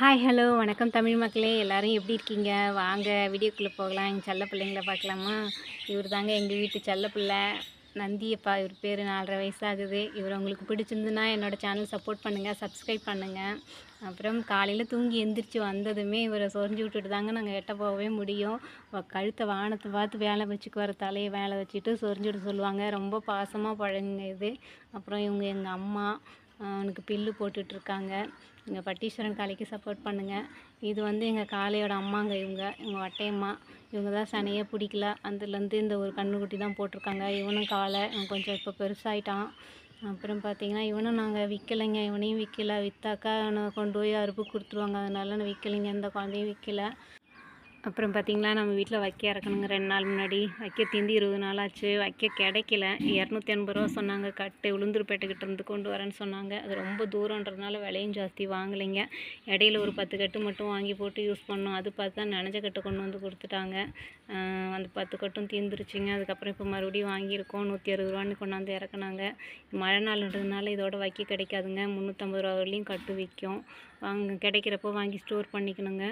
Hi hello வணக்கம் தமிழ் மக்களே. எல்லோரும் எப்படி இருக்கீங்க? வாங்க வீடியோக்குள்ளே போகலாம். எங்கள் செல்ல பிள்ளைங்கள பார்க்கலாமா? இவர் தாங்க எங்கள் வீட்டு செல்ல பிள்ளை. நந்தியப்பா இவர் பேர் நாலரை வயசாகுது. இவர் உங்களுக்கு பிடிச்சிருந்துன்னா என்னோடய சேனல் சப்போர்ட் பண்ணுங்கள் சப்ஸ்கிரைப் பண்ணுங்கள் அப்புறம் காலையில் தூங்கி எந்திரிச்சு வந்ததுமே இவரை சொரிஞ்சு விட்டுட்டு தாங்க நாங்கள் எட்ட போகவே முடியும். கழுத்தை வானத்தை பார்த்து வேலை வச்சுக்குவார் தலையை வேலை வச்சுட்டு சொரிஞ்சு விட சொல்லுவாங்க. ரொம்ப பாசமாக பழகுங்க இது அப்புறம் இவங்க எங்கள் அம்மா அவனுக்கு பில்லு போட்டுட்ருக்காங்க. எங்கள் பட்டீஸ்வரன் காளைக்கு சப்போர்ட் பண்ணுங்கள் இது வந்து எங்கள் காளையோட அம்மாங்க இவங்க. இவங்க வட்டையம்மா. இவங்க தான் சனையே பிடிக்கல. அதுலேருந்து இந்த ஒரு கண்ணுக்குட்டி தான் போட்டிருக்காங்க. இவனும் காளை. இவன் கொஞ்சம் இப்போ பெருசாயிட்டான். அப்புறம் பார்த்தீங்கன்னா இவனும் நாங்கள் விற்கலைங்க இவனையும் விற்கல விற்றாக்கா அவனை கொண்டு போய் அறுப்பு கொடுத்துருவாங்க. அதனால நான் விற்கலைங்க இந்த குழந்தையும் விற்கல அப்புறம் பார்த்தீங்களா நம்ம வீட்டில் வைக்க இறக்கணுங்க. ரெண்டு நாள் முன்னாடி வைக்க தீந்து இருபது நாள் ஆச்சு. வைக்க கிடைக்கல. இரநூத்தி எண்பது ரூபா சொன்னாங்க. கட்டு உளுந்தூர்பேட்டைக்கிட்ட இருந்து கொண்டு வரேன்னு சொன்னாங்க. அது ரொம்ப தூரன்றதுனால விலையும் ஜாஸ்தி வாங்கலைங்க. இடையில ஒரு பத்து கட்டு மட்டும் வாங்கி போட்டு யூஸ் பண்ணோம். அது பார்த்தா நனைஞ்ச கட்டு கொண்டு வந்து கொடுத்துட்டாங்க. அந்த பத்து கட்டும் தீர்ந்துருச்சுங்க அதுக்கப்புறம் இப்போ மறுபடியும் வாங்கியிருக்கோம். நூற்றி அறுபது ரூபான்னு கொண்டாந்து இறக்குனாங்க. மழை நாள்ன்றதுனால இதோட வைக்க கிடைக்காதுங்க. முந்நூற்றம்பது ரூபா வரலையும் கட்டு விற்கும். வாங்க கிடைக்கிறப்போ வாங்கி ஸ்டோர் பண்ணிக்கணுங்க.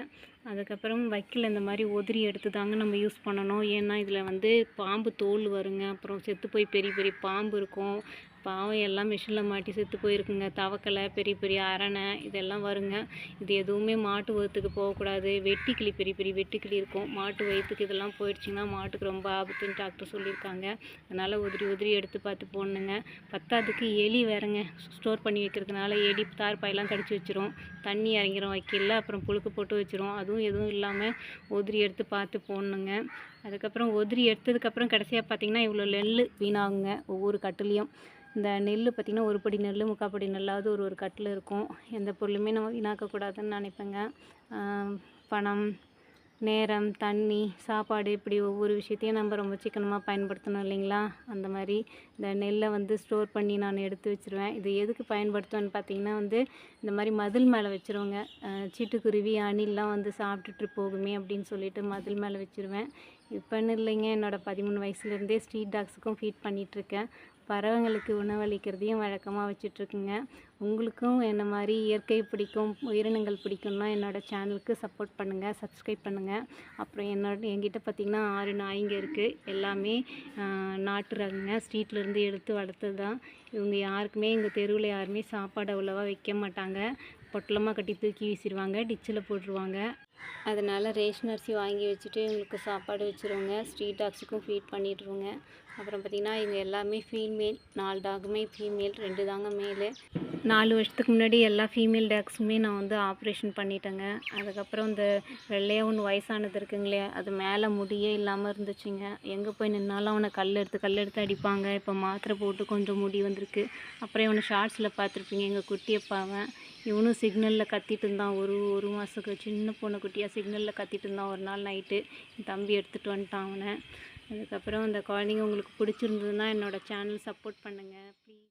அதுக்கப்புறம் வைக்கல் இந்த மாதிரி உதிரி எடுத்து தாங்க நம்ம யூஸ் பண்ணணும். ஏன்னா இதில் வந்து பாம்பு தோல் வருங்க. அப்புறம் செத்து போய் பெரிய பெரிய பாம்பு இருக்கும். பாவம் எல்லாம் மிஷினில் மாட்டி செத்து போயிருக்குங்க. தவக்கலை பெரிய பெரிய அரணை இதெல்லாம் வருங்க. இது எதுவுமே மாட்டு வயிற்றுக்கு போகக்கூடாது. வெட்டிக்கிளி பெரிய பெரிய வெட்டுக்கிளி இருக்கும். மாட்டு வயிற்றுக்கு இதெல்லாம் போயிடுச்சிங்கன்னா மாட்டுக்கு ரொம்ப ஆபத்துன்னு டாக்டர் சொல்லியிருக்காங்க. அதனால் உதிரி உதிரி எடுத்து பார்த்து போடணுங்க. பத்தாதுக்கு எலி வேறுங்க. ஸ்டோர் பண்ணி வைக்கிறதுனால எலி தார் பாயெல்லாம் கடிச்சு வச்சிரும். தண்ணி இறங்கிரும் வைக்கல அப்புறம் புழுக்கு போட்டு வச்சிரும். அதுவும் எதுவும் இல்லாமல் உதிரி எடுத்து பார்த்து போடணுங்க. அதுக்கப்புறம் உதிரி எடுத்ததுக்கப்புறம் கடைசியாக பார்த்தீங்கன்னா இவ்வளோ நெல் வீணாகுங்க. ஒவ்வொரு கட்டுலேயும். இந்த நெல் பார்த்திங்கன்னா ஒரு படி நெல் முக்காப்படி நெல்லாவது ஒரு ஒரு கட்டில் இருக்கும். எந்த பொருளுமே நம்ம வீணாக்கக்கூடாதுன்னு நினைப்பேங்க. பணம் நேரம் தண்ணி சாப்பாடு இப்படி ஒவ்வொரு விஷயத்தையும் நம்ம ரொம்ப சிக்கனமாக பயன்படுத்தணும் இல்லைங்களா? அந்த மாதிரி இந்த நெல்லை வந்து ஸ்டோர் பண்ணி நான் எடுத்து வச்சுருவேன். இது எதுக்கு பயன்படுத்துவேன்னு பார்த்தீங்கன்னா வந்து இந்த மாதிரி மதில் மேலே வச்சுருவோங்க. சீட்டுக்குருவி அணில்லாம் வந்து சாப்பிட்டுட்டு போகுமே அப்படின்னு சொல்லிட்டு மதில் மேலே வச்சுருவேன். இப்போன்னு இல்லைங்க. என்னோடய பதிமூணு வயசுலேருந்தே ஸ்ட்ரீட் டாக்ஸுக்கும் ஃபீட் பண்ணிகிட்ருக்கேன் பறவைங்களுக்கு உணவளிக்கிறதையும் வழக்கமாக வச்சிட்ருக்குங்க உங்களுக்கும் என்ன மாதிரி இயற்கை பிடிக்கும் உயிரினங்கள் பிடிக்கும்னா என்னோடய சேனலுக்கு சப்போர்ட் பண்ணுங்கள் சப்ஸ்கிரைப் பண்ணுங்கள் அப்புறம் என்னோட என்கிட்ட பார்த்திங்கன்னா ஆறு நாய்ங்க இருக்குது எல்லாமே நாட்டு ரகங்க ஸ்ட்ரீட்லேருந்து எடுத்து வளர்த்தது தான் இவங்க யாருக்குமே எங்கள் தெருவில் யாருமே சாப்பாடு அவ்வளோவா வைக்க மாட்டாங்க. பொட்டலமாக கட்டி தூக்கி வீசிடுவாங்க டிச்சில் போட்டுருவாங்க. அதனால் ரேஷன் அரிசி வாங்கி வச்சுட்டு இவங்களுக்கு சாப்பாடு வச்சுருவோங்க ஸ்ட்ரீட் டாக்ஸுக்கும் ஃபீட் பண்ணிட்டுருவோங்க அப்புறம் பார்த்திங்கன்னா இவங்க எல்லாமே ஃபீமேல் நாலு டாகுமே ஃபீமேல் ரெண்டு தாங்க மேலு நாலு வருஷத்துக்கு முன்னாடி எல்லா ஃபீமேல் டாக்ஸுமே நான் வந்து ஆப்ரேஷன் பண்ணிட்டேங்க. அதுக்கப்புறம் இந்த வெள்ளையாக ஒன்று வயசானது இருக்குங்களே அது மேலே முடியே இல்லாமல் இருந்துச்சுங்க. எங்கே போய் நின்னாலும் அவனை கல் எடுத்து கல் எடுத்து அடிப்பாங்க. இப்போ மாத்திரை போட்டு கொஞ்சம் முடி வந்திருக்கு. அப்புறம் இவனை ஷார்ட்ஸில் பார்த்துருப்பீங்க எங்கள் குட்டியப்பாவன் இவனும் சிக்னலில் கத்திட்டு இருந்தான். ஒரு ஒரு மாதத்துக்கு சின்ன பொண்ணு குட்டியாக சிக்னலில் கத்திட்டு இருந்தான். ஒரு நாள் நைட்டு என் தம்பி எடுத்துகிட்டு வந்துட்டான் அவனை. அதுக்கப்புறம் அந்த குழந்தைங்க உங்களுக்கு பிடிச்சிருந்ததுன்னா என்னோடய சேனல் சப்போர்ட் பண்ணுங்கள் ப்ளீஸ்